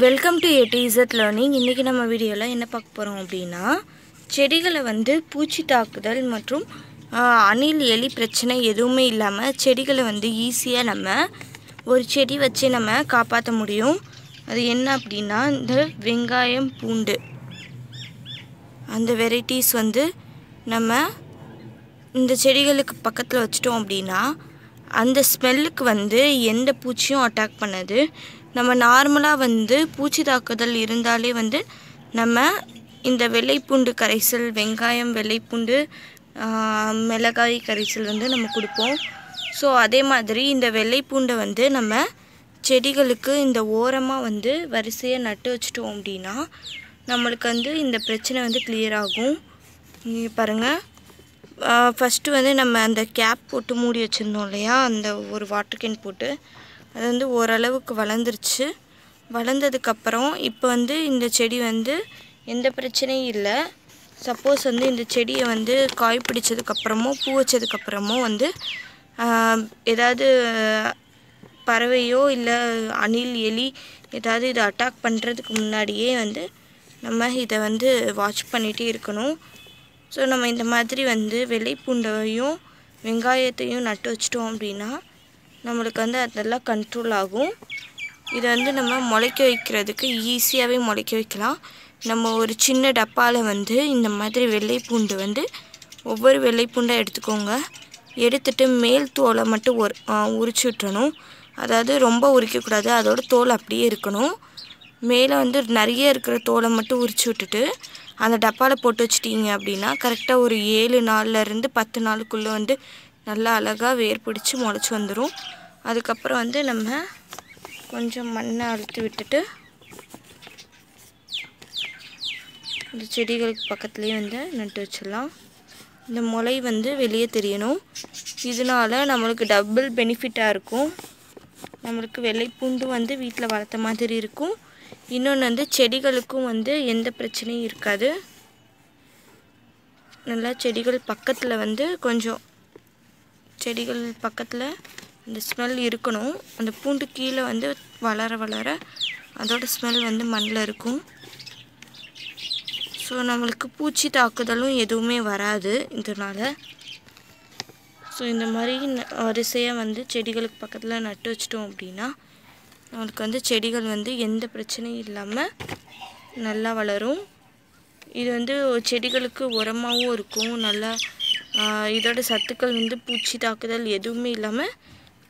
Welcome to எடிஇசட் learning இன்றைக்கி நம்ம வீடியோவில் என்ன பார்க்க போகிறோம் அப்படின்னா செடிகளை வந்து பூச்சி தாக்குதல் மற்றும் அணில் எலி பிரச்சனை எதுவுமே இல்லாமல் செடிகளை வந்து ஈஸியாக நம்ம ஒரு செடி வச்சு நம்ம காப்பாற்ற முடியும். அது என்ன அப்படின்னா இந்த வெங்காயம் பூண்டு. அந்த வெரைட்டிஸ் வந்து நம்ம இந்த செடிகளுக்கு பக்கத்தில் வச்சிட்டோம் அப்படின்னா அந்த ஸ்மெல்லுக்கு வந்து எந்த பூச்சியும் அட்டாக் பண்ணாது. நம்ம நார்மலாக வந்து பூச்சி தாக்குதல் இருந்தாலே வந்து நம்ம இந்த வெள்ளைப்பூண்டு கரைசல் வெங்காயம் வெள்ளைப்பூண்டு மிளகாய் கரைசல் வந்து நம்ம கொடுப்போம். ஸோ அதே மாதிரி இந்த வெள்ளைப்பூண்டை வந்து நம்ம செடிகளுக்கு இந்த ஓரமாக வந்து வரிசையாக நட்டு வச்சுட்டோம் அப்படின்னா நம்மளுக்கு வந்து இந்த பிரச்சனை வந்து கிளியர் ஆகும். பாருங்கள் ஃபஸ்ட்டு வந்து நம்ம அந்த கேப் போட்டு மூடி வச்சுருந்தோம் இல்லையா? அந்த ஒரு வாட்டர் கேன் போட்டு. அது வந்து ஓரளவுக்கு வளர்ந்துருச்சு. வளர்ந்ததுக்கப்புறம் இப்போ வந்து இந்த செடி வந்து எந்த பிரச்சனையும் இல்லை. சப்போஸ் வந்து இந்த செடியை வந்து காய் பிடிச்சதுக்கப்புறமோ பூ வச்சதுக்கப்புறமோ வந்து ஏதாவது பறவையோ இல்லை அணில் எலி ஏதாவது இதை அட்டாக் பண்ணுறதுக்கு முன்னாடியே வந்து நம்ம இதை வந்து வாட்ச் பண்ணிகிட்டே இருக்கணும். ஸோ நம்ம இந்த மாதிரி வந்து வெள்ளைப்பூண்டையும் வெங்காயத்தையும் நட்டு வச்சிட்டோம் அப்படின்னா நம்மளுக்கு வந்து அதெல்லாம் கண்ட்ரோல் ஆகும். இதை வந்து நம்ம முளைக்க வைக்கிறதுக்கு ஈஸியாகவே முளைக்க வைக்கலாம். நம்ம ஒரு சின்ன டப்பாவில் வந்து இந்த மாதிரி வெள்ளைப்பூண்டு வந்து ஒவ்வொரு வெள்ளைப்பூண்டாக எடுத்துக்கோங்க. எடுத்துட்டு மேல் தோலை மட்டும் ஒரு உரிச்சு விட்டுறணும். அதாவது ரொம்ப உரிக்கக்கூடாது. அதோட தோல் அப்படியே இருக்கணும். மேலே வந்து நிறைய இருக்கிற தோலை மட்டும் உரிச்சு விட்டுட்டு அந்த டப்பாவில் போட்டு வச்சிட்டிங்க அப்படின்னா கரெக்டாக ஒரு ஏழு நாளில் இருந்து பத்து நாளுக்குள்ளே வந்து நல்லா அழகாக வேர் பிடிச்சி முளைச்சி வந்துடும் அதுக்கப்புறம் வந்து நம்ம கொஞ்சம் மண்ணை அழுத்தி விட்டுட்டு இந்த செடிகளுக்கு பக்கத்துலேயே வந்து நட்டு வச்சிடலாம். இந்த முளை வந்து வெளியே தெரியணும். இதனால நம்மளுக்கு டபுள் பெனிஃபிட்டாக இருக்கும். நம்மளுக்கு வெள்ளைப்பூண்டும் வந்து வீட்டில் வளர்த்த மாதிரி இருக்கும். இன்னொன்று வந்து செடிகளுக்கும் வந்து எந்த பிரச்சனையும் இருக்காது. நல்லா செடிகள் பக்கத்தில் வந்து கொஞ்சம் செடிகள் பக்கத்தில் அந்த ஸ்மெல் இருக்கணும். அந்த பூண்டு கீழே வந்து வளர வளர அதோட ஸ்மெல் வந்து மண்ணில் இருக்கும். ஸோ நம்மளுக்கு பூச்சி தாக்குதலும் எதுவுமே வராது இதனால். ஸோ இந்த மாதிரி வரிசையாக வந்து செடிகளுக்கு பக்கத்தில் நட்டு வச்சிட்டோம் அப்படின்னா நம்மளுக்கு வந்து செடிகள் வந்து எந்த பிரச்சனையும் இல்லாமல் நல்லா வளரும். இது வந்து செடிகளுக்கு உரமாகவும் இருக்கும். நல்லா இதோட சத்துக்கள் வந்து பூச்சி தாக்குதல் எதுவுமே இல்லாமல்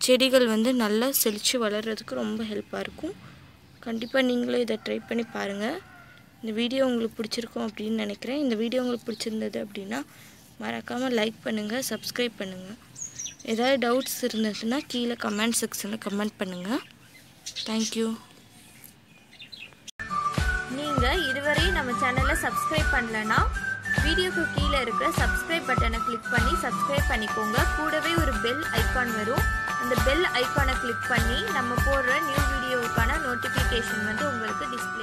செடிகள் வந்து நல்லா செழித்து வளர்கிறதுக்கு ரொம்ப ஹெல்ப்பாக இருக்கும். கண்டிப்பாக நீங்களும் இதை ட்ரை பண்ணி பாருங்கள் இந்த வீடியோ உங்களுக்கு பிடிச்சிருக்கும் அப்படின்னு நினைக்கிறேன். இந்த வீடியோ உங்களுக்கு பிடிச்சிருந்தது அப்படின்னா மறக்காமல் லைக் பண்ணுங்கள் சப்ஸ்கிரைப் பண்ணுங்கள் ஏதாவது டவுட்ஸ் இருந்ததுன்னா கீழே கமெண்ட் செக்ஷனில் கமெண்ட் பண்ணுங்கள் தேங்க்யூ நீங்கள் இதுவரையும் நம்ம சேனலை சப்ஸ்கிரைப் பண்ணலன்னா வீடியோக்கு கீழே இருக்கிற சப்ஸ்கிரைப் பட்டனை கிளிக் பண்ணி சப்ஸ்கிரைப் பண்ணிக்கோங்க. கூடவே ஒரு பெல் ஐக்கான் வரும். அந்த பெல் ஐக்கானை கிளிக் பண்ணி நம்ம போடுற நியூ வீடியோவுக்கான நோட்டிஃபிகேஷன் வந்து உங்களுக்கு டிஸ்பிளே